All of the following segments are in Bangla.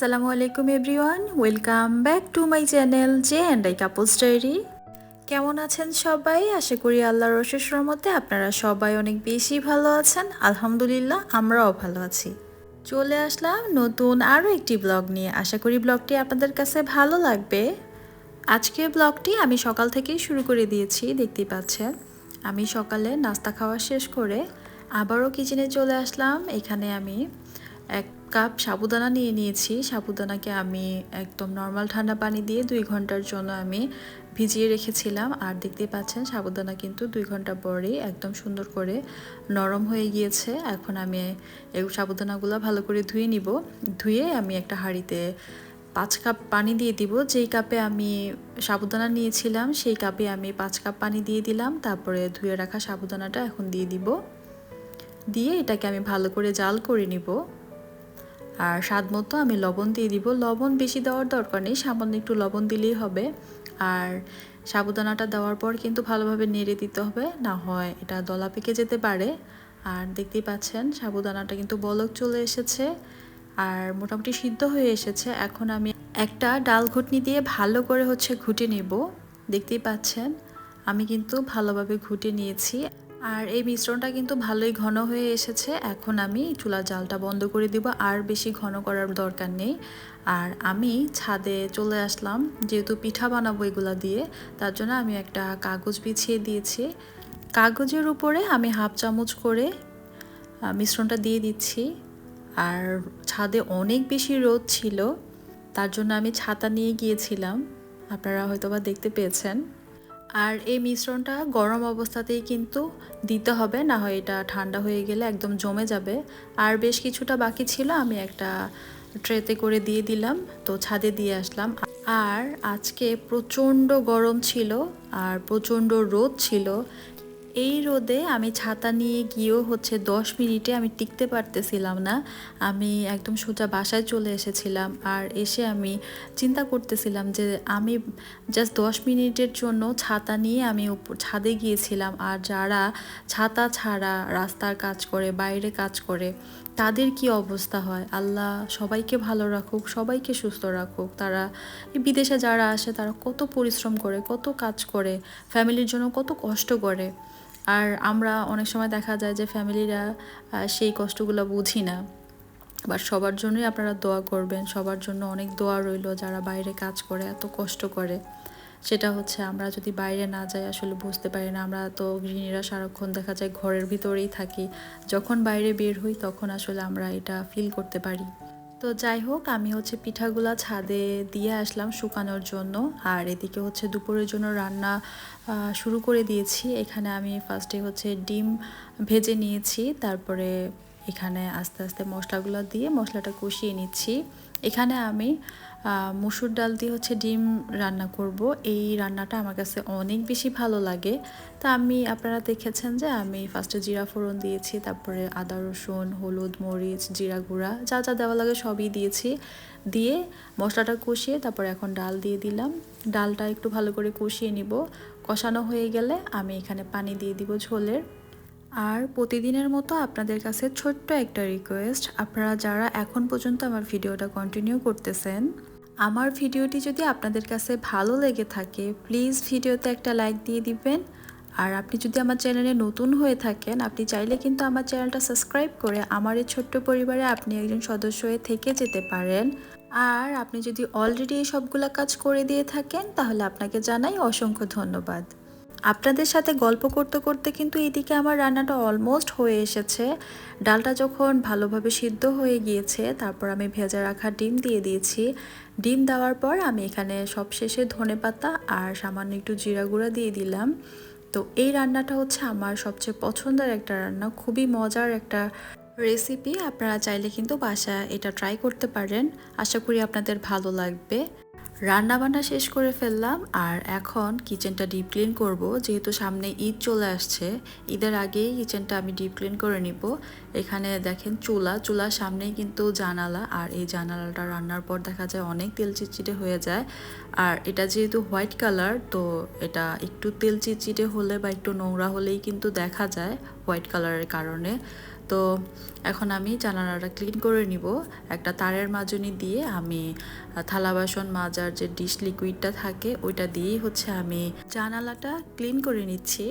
আসসালামু আলাইকুম everyone, welcome back to my channel J and I couples diary. কেমন আছেন সবাই? আশা করি আল্লাহর অশেষ রহমতে আপনারা সবাই অনেক বেশি ভালো আছেন। আলহামদুলিল্লাহ, আমরাও ভালো আছি। চলে আসলাম নতুন আরও একটি ব্লগ নিয়ে। আশা করি ব্লগটি আপনাদের কাছে ভালো লাগবে। আজকের ব্লগটি আমি সকাল থেকেই শুরু করে দিয়েছি, দেখতেই পাচ্ছেন। আমি সকালে নাস্তা খাওয়া শেষ করে আবারও কিচেনে চলে আসলাম। এখানে আমি এক কাপ সাবুদানা নিয়ে নিয়েছি। সাবুদানাকে আমি একদম নর্মাল ঠান্ডা পানি দিয়ে দুই ঘণ্টার জন্য আমি ভিজিয়ে রেখেছিলাম। আর দেখতেই পাচ্ছেন, সাবুদানা কিন্তু দুই ঘণ্টা পরেই একদম সুন্দর করে নরম হয়ে গিয়েছে। এখন আমি এই সাবুদানাগুলো ভালো করে ধুয়ে নিব। ধুয়ে আমি একটা হাঁড়িতে পাঁচ কাপ পানি দিয়ে দিব। যেই কাপে আমি সাবুদানা নিয়েছিলাম, সেই কাপে আমি পাঁচ কাপ পানি দিয়ে দিলাম। তারপরে ধুয়ে রাখা সাবুদানাটা এখন দিয়ে দিব। দিয়ে এটাকে আমি ভালো করে জাল করে নিব। আর স্বাদ মতো আমি লবণ দিয়ে দিব। লবণ বেশি দেওয়ার দরকার নেই, সামান্য একটু লবণ দিলেই হবে। আর সাবুদানাটা দেওয়ার পর কিন্তু ভালোভাবে নেড়ে দিতে হবে, না হয় এটা দলা পেকে যেতে পারে। আর দেখতেই পাচ্ছেন, সাবুদানাটা কিন্তু বলক চলে এসেছে আর মোটামুটি সিদ্ধ হয়ে এসেছে। এখন আমি একটা ডাল ঘুটনি দিয়ে ভালো করে হচ্ছে ঘুটে নেব। দেখতেই পাচ্ছেন, আমি কিন্তু ভালোভাবে ঘুটে নিয়েছি। আর এই মিশ্রণটা কিন্তু ভালোই ঘন হয়ে এসেছে। এখন আমি চুলার জালটা বন্ধ করে দিব, আর বেশি ঘন করার দরকার নেই। আর আমি ছাদে চলে আসলাম, যেহেতু পিঠা বানাবো এগুলা দিয়ে, তার জন্য আমি একটা কাগজ বিছিয়ে দিয়েছি। কাগজের উপরে আমি হাফ চামচ করে মিশ্রণটা দিয়ে দিচ্ছি। আর ছাদে অনেক বেশি রোদ ছিল, তার জন্য আমি ছাতা নিয়ে গিয়েছিলাম। আপনারা হয়তো বা দেখতে পেয়েছেন। আর এই মিশ্রণটা গরম অবস্থাতেই কিন্তু দিতে হবে, না হয় এটা ঠান্ডা হয়ে গেলে একদম জমে যাবে। আর বেশ কিছুটা বাকি ছিল, আমি একটা ট্রেতে করে দিয়ে দিলাম, তো ছাদে দিয়ে আসলাম। আর আজকে প্রচণ্ড গরম ছিল, আর প্রচণ্ড রোদ ছিল এই রোদে আমি ছাতা নিয়ে গিয়েও হচ্ছে দশ মিনিটে আমি টিকতে পারতেছিলাম না। আমি একদম সোজা বাসায় চলে এসেছিলাম আর এসে আমি চিন্তা করতেছিলাম যে আমি জাস্ট দশ মিনিটের জন্য ছাতা নিয়ে আমি ছাদে গিয়েছিলাম। আর যারা ছাতা ছাড়া রাস্তার কাজ করে, বাইরে কাজ করে তাদের কি অবস্থা হয়? আল্লাহ সবাইকে ভালো রাখুক, সবাইকে সুস্থ রাখুক। তারা বিদেশে যারা আসে, তারা কত পরিশ্রম করে, কত কাজ করে, ফ্যামিলির জন্য কত কষ্ট করে। আর আমরা অনেক সময় দেখা যায় যে ফ্যামিলিরা সেই কষ্টগুলো বুঝি না। বাট সবার জন্যই আপনারা দোয়া করবেন, সবার জন্য অনেক দোয়া রইল যারা বাইরে কাজ করে, এত কষ্ট করে। সেটা হচ্ছে আমরা যদি বাইরে না যাই, আসলে বুঝতে পারি না। আমরা তো গৃহিণীরা সারাক্ষণ দেখা যায় ঘরের ভিতরেই থাকি। যখন বাইরে বের হই, তখন আসলে আমরা এটা ফিল করতে পারি। তো যাই হোক, আমি হচ্ছে পিঠাগুলা ছাদে দিয়ে আসলাম শুকানোর জন্য। আর এদিকে হচ্ছে দুপুরের জন্য রান্না শুরু করে দিয়েছি। এখানে আমি ফার্স্টে হচ্ছে ডিম ভেজে নিয়েছি। তারপরে এখানে আস্তে আস্তে মশলাগুলো দিয়ে মশলাটা কষিয়ে নিচ্ছি। এখানে আমি মুসুর ডাল দিয়ে হচ্ছে ডিম রান্না করব। এই রান্নাটা আমার কাছে অনেক বেশি ভালো লাগে। তা আমি, আপনারা দেখেছেন যে আমি ফার্স্টে জিরা ফোড়ন দিয়েছি, তারপরে আদা, রসুন, হলুদ, মরিচ, জিরা গুঁড়া, যা যা দেওয়া লাগে সবই দিয়েছি। দিয়ে মশলাটা কষিয়ে তারপরে এখন ডাল দিয়ে দিলাম। ডালটা একটু ভালো করে কষিয়ে নিব। কষানো হয়ে গেলে আমি এখানে পানি দিয়ে দিব ঝোলের। আর প্রতিদিনের মতো আপনাদের কাছে ছোট্ট একটা রিকোয়েস্ট আপনারা যারা এখন পর্যন্ত আমার ভিডিওটা কন্টিনিউ করতেছেন আমার ভিডিওটি যদি আপনাদের কাছে ভালো লেগে থাকে প্লিজ ভিডিওতে একটা লাইক দিয়ে দিবেন। আর আপনি যদি আমার চ্যানেলে নতুন হয়ে থাকেন, আপনি চাইলে কিন্তু আমার চ্যানেলটা সাবস্ক্রাইব করে আমার এই ছোট্ট পরিবারে আপনি একজন সদস্য হয়ে থেকে যেতে পারেন। আর আপনি যদি অলরেডি এই সবগুলো কাজ করে দিয়ে থাকেন, তাহলে আপনাকে জানাই অসংখ্য ধন্যবাদ। আপনাদের সাথে গল্প করতে করতে কিন্তু এদিকে আমার রান্নাটা অলমোস্ট হয়ে এসেছে। ডালটা যখন ভালোভাবে সিদ্ধ হয়ে গিয়েছে, তারপর আমি ভেজা রাখা ডিম দিয়ে দিয়েছি। ডিম দেওয়ার পর আমি এখানে সব শেষে ধনে পাতা আর সামান্য একটু জিরা গুঁড়া দিয়ে দিলাম। তো এই রান্নাটা হচ্ছে আমার সবচেয়ে পছন্দের একটা রান্না, খুবই মজার একটা রেসিপি আপনারা চাইলে কিন্তু বাসা এটা ট্রাই করতে পারেন। আশা করি আপনাদের ভালো লাগবে। রান্নাবান্না শেষ করে ফেললাম আর এখন কিচেনটা ডিপ ক্লিন করব। যেহেতু সামনে ঈদ চলে আসছে, ঈদের আগেই কিচেনটা আমি ডিপ ক্লিন করে নিব। এখানে দেখেন চুলা, চুলার সামনেই কিন্তু জানালা আর এই জানালাটা রান্নার পর দেখা যায় অনেক তেল চিটচিটে হয়ে যায়। আর এটা যেহেতু হোয়াইট কালার, তো এটা একটু তেল চিটচিটে হলে বা একটু নোংরা হলেই কিন্তু দেখা যায় হোয়াইট কালারের কারণে। তো এখন আমি জানালাটা ক্লিন করে নিব। একটা তারের মাজনি দিয়ে আমি থালা বাসন মাজার যে ডিশ লিকুইডটা থাকে, ওইটা দিয়েই হচ্ছে আমি জানালাটা ক্লিন করে নিচ্ছি।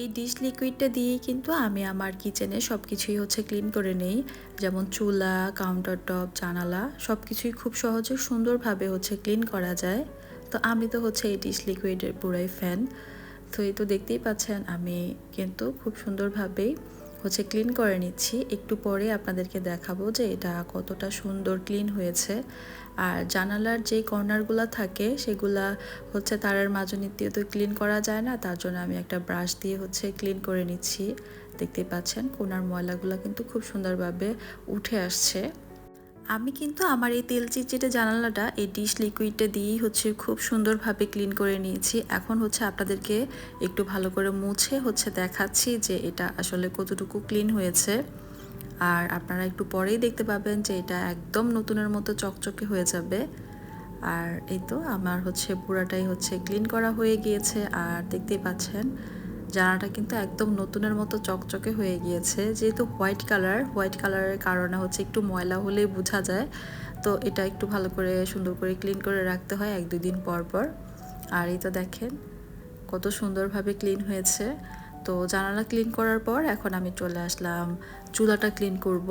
এই ডিশ লিকুইডটা দিয়েই কিন্তু আমি আমার কিচেনে সব কিছুই হচ্ছে ক্লিন করে নেই। যেমন চুলা কাউন্টার টপ জানালা সব কিছুই খুব সহজে সুন্দরভাবে হচ্ছে ক্লিন করা যায়। তো আমি তো হচ্ছে এই ডিশ লিকুইডের পুরাই ফ্যান তো এই তো দেখতেই পাচ্ছেন, আমি কিন্তু খুব সুন্দরভাবেই হচ্ছে ক্লিন করে নিচ্ছি। একটু পরে আপনাদেরকে দেখাবো যে এটা কতটা সুন্দর ক্লিন হয়েছে। আর জানালার যে কর্নারগুলো থাকে, সেগুলা হচ্ছে তারার মাজনি দিয়ে তো ক্লিন করা যায় না, তার জন্য আমি একটা ব্রাশ দিয়ে হচ্ছে ক্লিন করে নিচ্ছি। দেখতে পাচ্ছেন, কোনার ময়লাগুলো কিন্তু খুব সুন্দরভাবে উঠে আসছে। আমি কিন্তু আমার এই তেল চিটচিটে জানালাটা এই ডিশ লিকুইডটা দিয়েই হচ্ছে খুব সুন্দরভাবে ক্লিন করে নিয়েছি। এখন হচ্ছে আপনাদেরকে একটু ভালো করে মুছে হচ্ছে দেখাচ্ছি যে এটা আসলে কতটুকু ক্লিন হয়েছে। আর আপনারা একটু পরেই দেখতে পাবেন যে এটা একদম নতুনের মতো চকচকে হয়ে যাবে। আর এই তো আমার হচ্ছে পুরাটাই হচ্ছে ক্লিন করা হয়ে গিয়েছে। আর দেখতেই পাচ্ছেন জানাটা কিন্তু একদম নতুনের মতো চকচকে হয়ে গিয়েছে। যেহেতু হোয়াইট কালার, হোয়াইট কালারের কারণে হচ্ছে একটু ময়লা হলেই বোঝা যায়। তো এটা একটু ভালো করে, সুন্দর করে ক্লিন করে রাখতে হয় এক দুই দিন পর পর। আর এই তো দেখেন, কত সুন্দরভাবে ক্লিন হয়েছে। তো জানালা ক্লিন করার পর এখন আমি চলে আসলাম, চুলাটা ক্লিন করব।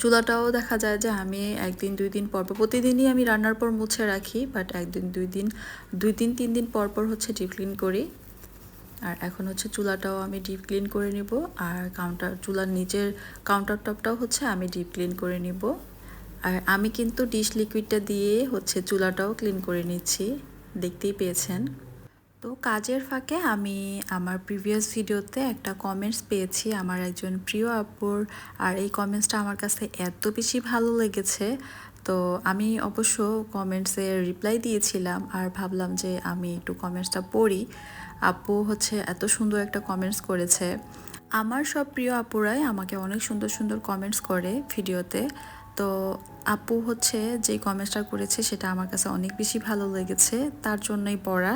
চুলাটাও দেখা যায় যে আমি একদিন দুই দিন পর পর, প্রতিদিনই আমি রান্নার পর মুছে রাখি, বাট একদিন দুই দিন দুই দিন, তিন দিন পর পর হচ্ছে ডিপ ক্লিন করি। আর এখন হচ্ছে চুলাটাও আমি ডিপ ক্লিন করে নিব আর কাউন্টার চুলার নিচের কাউন্টার টপটাও হচ্ছে আমি ডিপ ক্লিন করে নিব। আর আমি কিন্তু ডিশ লিকুইডটা দিয়ে হচ্ছে চুলাটাও ক্লিন করে নিচ্ছি, দেখতেই পেয়েছেন। তো কাজের ফাঁকে আমি আমার প্রিভিয়াস ভিডিওতে একটা কমেন্টস পেয়েছি আমার একজন প্রিয় আপুর, আর এই কমেন্টসটা আমার কাছে এত বেশি ভালো লেগেছে। তো আমি অবশ্য কমেন্টসে রিপ্লাই দিয়েছিলাম আর ভাবলাম যে আমি একটু কমেন্টসটা পড়ি। আপু হচ্ছে এত সুন্দর একটা কমেন্টস করেছে। আমার সব প্রিয় আপুরাই আমাকে অনেক সুন্দর সুন্দর কমেন্টস করে ভিডিওতে। তো আপু হচ্ছে যে কমেন্টসটা করেছে সেটা আমার কাছে অনেক বেশি ভালো লেগেছে, তার জন্যই পড়া।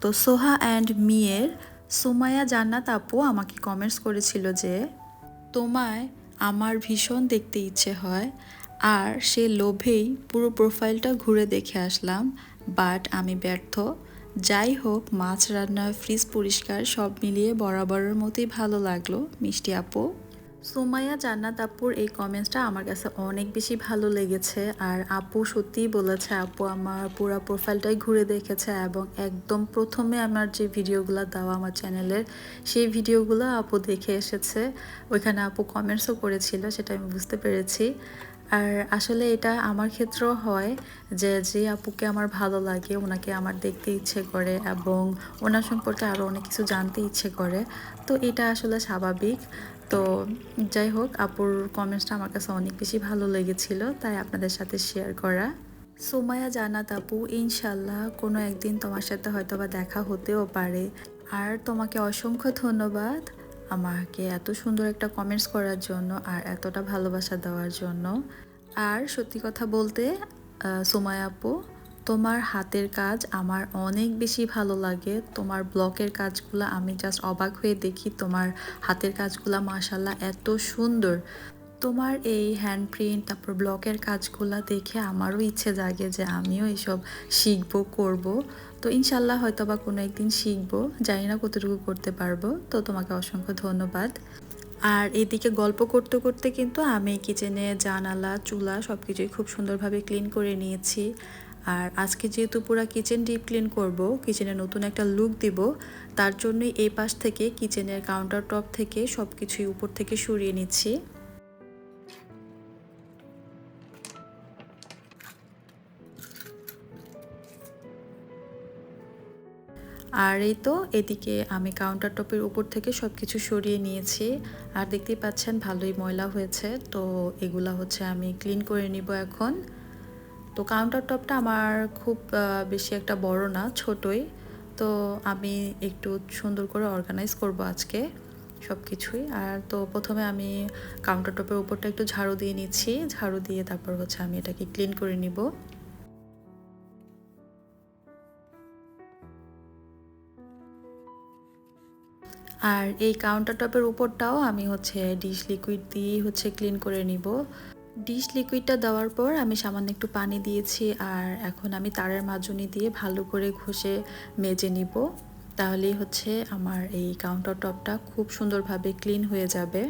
তো সোহা অ্যান্ড মিয়ের সোমায়া জান্নাত আপু আমাকে কমেন্টস করেছিল যে, তোমায় আমার ভীষণ দেখতে ইচ্ছে হয়। আর সে লোভেই পুরো প্রোফাইলটা ঘুরে দেখে আসলাম। বাট আমি ব্যর্থ। যাই হোক, মাছ রান্না ফ্রিজ পরিষ্কার সব মিলিয়ে বরাবরের মতোই ভালো লাগল। মিষ্টি আপু? সুমাইয়া, জান্নাত আপুর এই কমেন্টসটা আমার কাছে অনেক বেশি ভালো লেগেছে। আর আপু সত্যিই বলেছে, আপু, আমার পুরো প্রোফাইলটাই ঘুরে দেখেছে এবং একদম প্রথমে আমার যে ভিডিওগুলো দেওয়া আমার চ্যানেলের সেই ভিডিওগুলো আপু দেখে এসেছে। ওইখানে আপু কমেন্টসও করেছিল, সেটা আমি বুঝতে পেরেছি। আর আসলে এটা আমার ক্ষেত্রেও হয় যে যে আপুকে আমার ভালো লাগে, ওনাকে আমার দেখতে ইচ্ছে করে এবং ওনার সম্পর্কে আরও অনেক কিছু জানতে ইচ্ছে করে, তো এটা আসলে স্বাভাবিক। তো যাই হোক, আপুর কমেন্টসটা আমার কাছে অনেক বেশি ভালো লেগেছিল, তাই আপনাদের সাথে শেয়ার করা। সোমায়া জানাত আপু ইনশাল্লাহ কোনো একদিন তোমার সাথে হয়তো বা দেখা হতেও পারে। আর তোমাকে অসংখ্য ধন্যবাদ। আমাকে এত সুন্দর একটা কমেন্টস করার জন্য আর এতটা ভালোবাসা দেওয়ার জন্য। আর সত্যি কথা বলতে সোমায় আপু, তোমার হাতের কাজ আমার অনেক বেশি ভালো লাগে। তোমার ব্লকের কাজগুলো আমি জাস্ট অবাক হয়ে দেখি। তোমার হাতের কাজগুলো মাশাল্লাহ এত সুন্দর। তোমার এই হ্যান্ড প্রিন্ট তারপর ব্লকের কাজগুলো দেখে আমারও ইচ্ছে জাগে যে আমিও এসব শিখব, করব। তো ইনশাল্লাহ হয়তো বা কোনো একদিন শিখব, জানি না কতটুকু করতে পারব। তো তোমাকে অসংখ্য ধন্যবাদ। আর এদিকে গল্প করতে করতে কিন্তু আমি কিচেনে জানালা, চুলা সব কিছুই খুব সুন্দরভাবে ক্লিন করে নিয়েছি। আর আজকে যেহেতু পুরো কিচেন ডিপ ক্লিন করব কিচেনে নতুন একটা লুক দিব, তার জন্যই এই পাশ থেকে কিচেনের কাউন্টার টপ থেকে সব কিছুই উপর থেকে সরিয়ে নিচ্ছি। আর এই তো এদিকে আমি কাউন্টার টপের উপর থেকে সব কিছু সরিয়ে নিয়েছি। আর দেখতেই পাচ্ছেন ভালোই ময়লা হয়েছে, তো এগুলা হচ্ছে আমি ক্লিন করে নিব এখন। তো কাউন্টার টপটা আমার খুব বেশি একটা বড় না, ছোটই। তো আমি একটু সুন্দর করে অর্গানাইজ করব আজকে সব কিছুই আর তো প্রথমে আমি কাউন্টার টপের উপরটা একটু ঝাড়ু দিয়ে নিচ্ছি। ঝাড়ু দিয়ে তারপর হচ্ছে আমি এটাকে ক্লিন করে নিব। আর এই কাউন্টার টপের উপরটাও আমি হচ্ছে ডিশ লিকুইড দিয়ে হচ্ছে ক্লিন করে নিব। ডিশ লিকুইডটা দেওয়ার পর আমি সামান্য একটু পানি দিয়েছি আর এখন আমি তারের মাজুনি দিয়ে ভালো করে ঘষে মেজে নিব। তাহলেই হচ্ছে আমার এই কাউন্টার টপটা খুব সুন্দরভাবে ক্লিন হয়ে যাবে।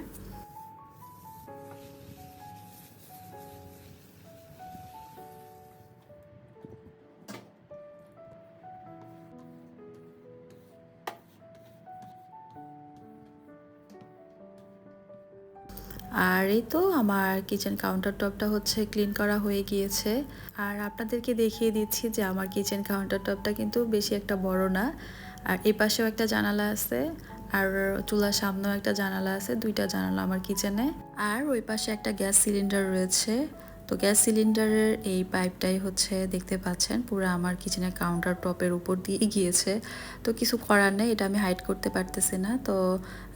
আর এই তো আমার কিচেন কাউন্টার টপটা হচ্ছে ক্লিন করা হয়ে গিয়েছে। আর আপনাদেরকে দেখিয়ে দিচ্ছি যে আমার কিচেন কাউন্টার টপটা কিন্তু বেশি একটা বড় না। আর এই পাশেও একটা জানালা আছে, আর চুলার সামনেও একটা জানালা আছে, দুইটা জানালা আমার কিচেনে আর ওই পাশে একটা গ্যাস সিলিন্ডার রয়েছে। তো গ্যাস সিলিন্ডারের এই পাইপটাই হচ্ছে দেখতে পাচ্ছেন। পুরো আমার কিচেনের কাউন্টার টপের উপর দিয়ে গিয়েছে। তো কিছু করার নেই, এটা আমি হাইড করতে পারতেছি না। তো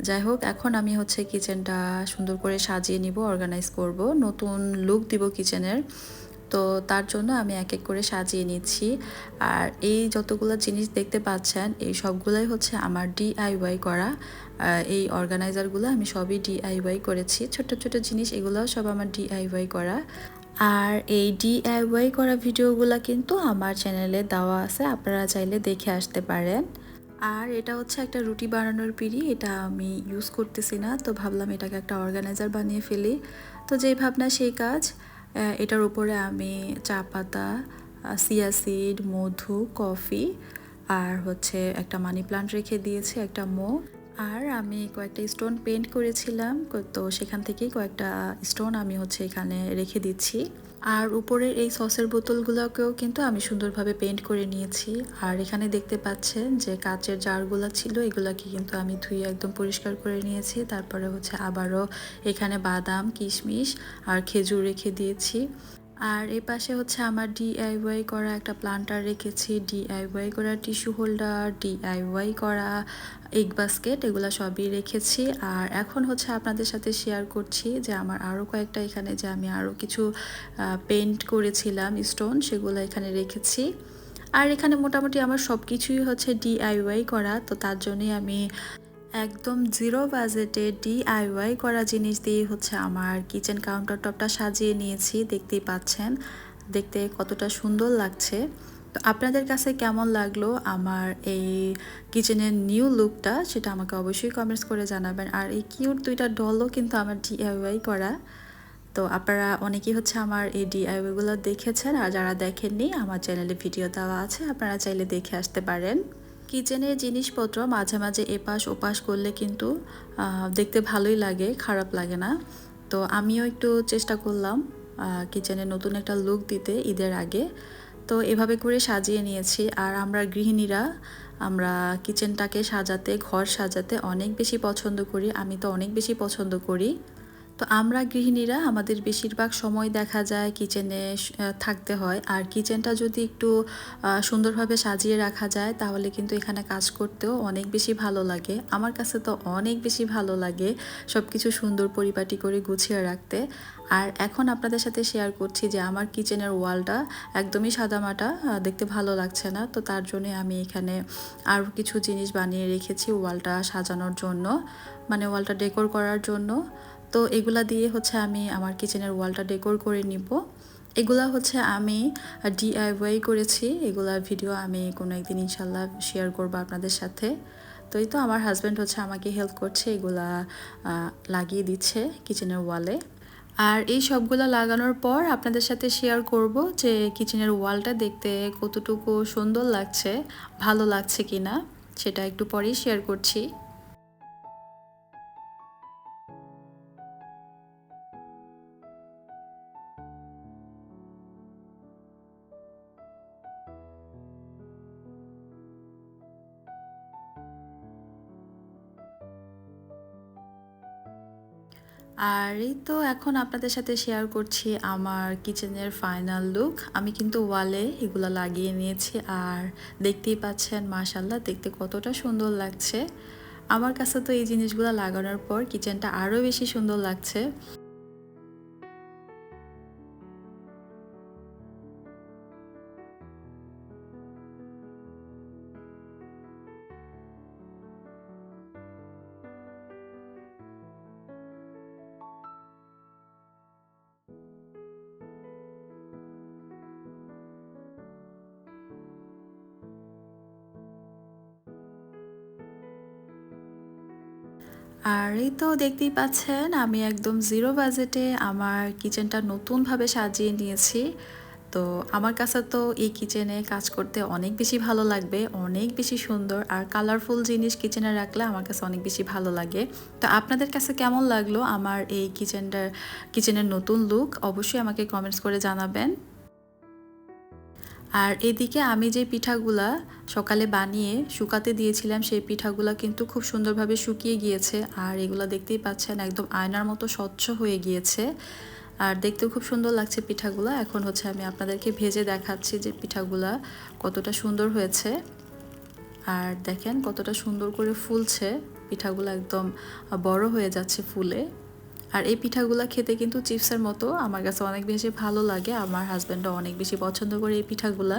যাই হোক, এখন আমি হচ্ছে কিচেনটা সুন্দর করে সাজিয়ে নিব অর্গানাইজ করব। নতুন লুক দিব কিচেনের। তো তার জন্য আমি এক এক করে সাজিয়ে নিচ্ছি। আর এই যতগুলো জিনিস দেখতে পাচ্ছেন, এই সবগুলোই হচ্ছে আমার ডিআইওয়াই করা। এই অর্গানাইজারগুলো আমি সবই ডিআইওয়াই করেছি। ছোট ছোট জিনিস, এগুলোও সব আমার ডিআইওয়াই করা। আর এই ডিআইওয়াই করা ভিডিওগুলো কিন্তু আমার চ্যানেলে দেওয়া আছে, আপনারা চাইলে দেখে আসতে পারেন। আর এটা হচ্ছে একটা রুটি বানানোর পিড়ি, এটা আমি ইউজ করতেছি না, তো ভাবলাম এটাকে একটা অর্গানাইজার বানিয়ে ফেলি। তো যেই ভাবনা, সেই কাজ। এটার উপরে আমি চা পাতা সিয়াসিড মধু, কফি, আর হচ্ছে একটা মানি প্লান্ট রেখে দিয়েছি, একটা মো আর আমি কয়েকটা স্টোন পেন্ট করেছিলাম, তো সেখান থেকেই কয়েকটা স্টোন আমি হচ্ছে এখানে রেখে দিচ্ছি। আর উপরের এই সসের বোতলগুলোকেও কিন্তু আমি সুন্দরভাবে পেন্ট করে নিয়েছি। আর এখানে দেখতে পাচ্ছেন যে কাচের জারগুলো ছিল, এগুলোকে কিন্তু আমি ধুয়ে একদম পরিষ্কার করে নিয়েছি। তারপরে হচ্ছে আবারও এখানে বাদাম, কিশমিশ আর খেজুর রেখে দিয়েছি। আর এ পাশে হচ্ছে আমার ডিআইওয়াই করা একটা প্লান্টার রেখেছি ডিআইওয়াই করা টিস্যু হোল্ডার ডিআইওয়াই করা এগ বাস্কেট এগুলো সবই রেখেছি। আর এখন হচ্ছে আপনাদের সাথে শেয়ার করছি যে আমার আরও কয়েকটা এখানে যে আমি আরও কিছু পেন্ট করেছিলাম স্টোন সেগুলো এখানে রেখেছি। আর এখানে মোটামুটি আমার সব কিছুই হচ্ছে ডিআইওয়াই করা, তো তার জন্যই আমি একদম জিরো বাজেটে ডিআইওয়াই করা জিনিস দিয়ে হচ্ছে আমার কিচেন কাউন্টার টপটা সাজিয়ে নিয়েছি, দেখতেই পাচ্ছেন। দেখতে কতটা সুন্দর লাগছে। তো আপনাদের কাছে কেমন লাগল আমার এই কিচেনের নিউ লুকটা সেটা আমাকে অবশ্যই কমেন্টস করে জানাবেন। আর এই কিউট দুইটা ডলও কিন্তু আমার ডিআইওয়াই করা। তো আপনারা অনেকেই হচ্ছে আমার এই ডিআইওয়াইগুলো দেখেছেন আর যারা দেখেননি, আমার চ্যানেলে ভিডিও দেওয়া আছে, আপনারা চাইলে দেখে আসতে পারেন। কিচেনের জিনিসপত্র মাঝে মাঝে এপাশ ওপাশ করলে কিন্তু দেখতে ভালোই লাগে, খারাপ লাগে না। তো আমিও একটু চেষ্টা করলাম কিচেনে নতুন একটা লুক দিতে ঈদের আগে। তো এভাবে করে সাজিয়ে নিয়েছি। আর আমরা গৃহিণীরা, আমরা কিচেনটাকে সাজাতে, ঘর সাজাতে অনেক বেশি পছন্দ করি। আমি তো অনেক বেশি পছন্দ করি। তো আমরা গৃহিণীরা আমাদের বেশিরভাগ সময় দেখা যায় কিচেনে থাকতে হয়। আর কিচেনটা যদি একটু সুন্দরভাবে সাজিয়ে রাখা যায়, তাহলে কিন্তু এখানে কাজ করতেও অনেক বেশি ভালো লাগে। আমার কাছে তো অনেক বেশি ভালো লাগে সব কিছু সুন্দর পরিপাটি করে গুছিয়ে রাখতে। আর এখন আপনাদের সাথে শেয়ার করছি যে আমার কিচেনের ওয়ালটা একদমই সাদামাটা দেখতে ভালো লাগছে না। তো তার জন্য আমি এখানে আরও কিছু জিনিস বানিয়ে রেখেছি ওয়ালটা সাজানোর জন্য মানে ওয়ালটা ডেকোর করার জন্য। তো এগুলা দিয়ে হচ্ছে আমি আমার কিচেনের ওয়ালটা ডেকোর করে নিব। এগুলা হচ্ছে আমি ডিআইওয়াই করেছি। এগুলার ভিডিও আমি কোনো একদিন ইনশাল্লাহ শেয়ার করব আপনাদের সাথে। তো এই তো আমার হাজব্যান্ড হচ্ছে আমাকে হেল্প করছে, এগুলা লাগিয়ে দিচ্ছে কিচেনের ওয়ালে আর এই সবগুলো লাগানোর পর আপনাদের সাথে শেয়ার করব যে কিচেনের ওয়ালটা দেখতে কতটুকু সুন্দর লাগছে, ভালো লাগছে কি না সেটা একটু পরেই শেয়ার করছি। আর এই তো এখন আপনাদের সাথে শেয়ার করছি আমার কিচেনের ফাইনাল লুক আমি কিন্তু ওয়ালে এগুলো লাগিয়ে নিয়েছি আর দেখতেই পাচ্ছেন মাশাল্লাহ দেখতে কতটা সুন্দর লাগছে। আমার কাছে তো এই জিনিসগুলো লাগানোর পর কিচেনটা আরও বেশি সুন্দর লাগছে। আর এই তো দেখতেই পাচ্ছেন, আমি একদম জিরো বাজেটে আমার কিচেনটা নতুনভাবে সাজিয়ে নিয়েছি। তো আমার কাছে তো এই কিচেনে কাজ করতে অনেক বেশি ভালো লাগবে, অনেক বেশি সুন্দর আর কালারফুল জিনিস কিচেনে রাখলে আমার কাছে অনেক বেশি ভালো লাগে। তো আপনাদের কাছে কেমন লাগল আমার এই কিচেনটার কিচেনের নতুন লুক অবশ্যই আমাকে কমেন্টস করে জানাবেন। আর এদিকে আমি যে পিঠাগুলা সকালে বানিয়ে শুকাতে দিয়েছিলাম, সেই পিঠাগুলা কিন্তু খুব সুন্দরভাবে শুকিয়ে গিয়েছে আর এগুলো দেখতেই পাচ্ছেন একদম আয়নার মতো স্বচ্ছ হয়ে গিয়েছে। আর দেখতেও খুব সুন্দর লাগছে পিঠাগুলো। এখন হচ্ছে আমি আপনাদেরকে ভেজে দেখাচ্ছি যে পিঠাগুলা কতটা সুন্দর হয়েছে। আর দেখেন কতটা সুন্দর করে ফুলছে। পিঠাগুলো একদম বড় হয়ে যাচ্ছে ফুলে। আর এই পিঠাগুলো খেতে কিন্তু চিপসের মতো আমার কাছে অনেক বেশি ভালো লাগে, আমার হাজব্যান্ডও অনেক বেশি পছন্দ করে এই পিঠাগুলা।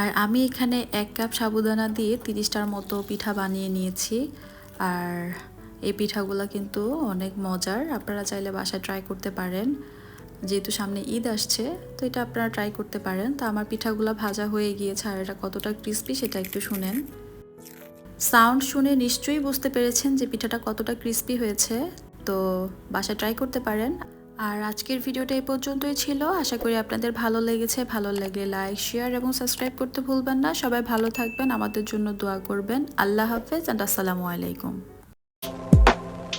আর আমি এখানে এক কাপ সাবুদানা দিয়ে তিরিশটার মতো পিঠা বানিয়ে নিয়েছি, আর এই পিঠাগুলো কিন্তু অনেক মজার, আপনারা চাইলে বাসায় ট্রাই করতে পারেন। যেহেতু সামনে ঈদ আসছে, তো এটা আপনারা ট্রাই করতে পারেন। তো আমার পিঠাগুলো ভাজা হয়ে গিয়েছে, আর এটা কতটা ক্রিস্পি সেটা একটু শুনেন। সাউন্ড শুনে নিশ্চয়ই বুঝতে পেরেছেন যে পিঠাটা কতটা ক্রিস্পি হয়েছে। তো বাসা ট্রাই করতে পারেন। আর আজকের ভিডিওটা এই পর্যন্তই ছিল। আশা করি আপনাদের ভালো লেগেছে। ভালো লাগলে লাইক শেয়ার এবং সাবস্ক্রাইব করতে ভুলবেন না। সবাই ভালো থাকবেন। আমাদের জন্য দোয়া করবেন। আল্লাহ হাফেজ অ্যান্ড আসসালামু আলাইকুম।